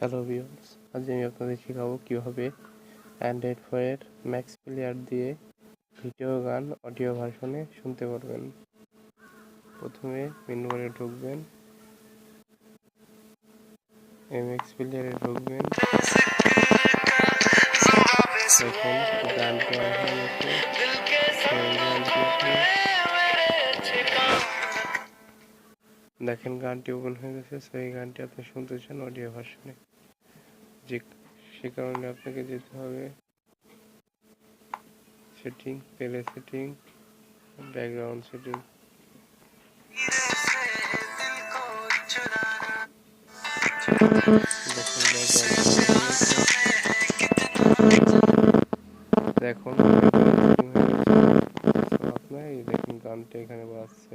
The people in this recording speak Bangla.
হ্যালো ভিউয়ার্স আজ আমি আপনাদের শেখাবো কীভাবে অ্যান্ড্রয়েড ফোনের ম্যাক্স প্লেয়ার দিয়ে ভিডিও গান অডিও ভার্সনে শুনতে পারবেন। প্রথমে মেনু বারে ঢুকবেন। এমএক্স প্লেয়ারে ঢুকবেন। দেখুন, গানটি অন দেখেন গানটি ওপেন হয়ে গেছে সো সেই গানটি আপনি শুনতে চান অডিও ভার্সনে যে সে কারণে আপনাকে যেতে হবে setting play setting background setting দেখুন আপনার এই দেখুন গানটা এখানে বাজছে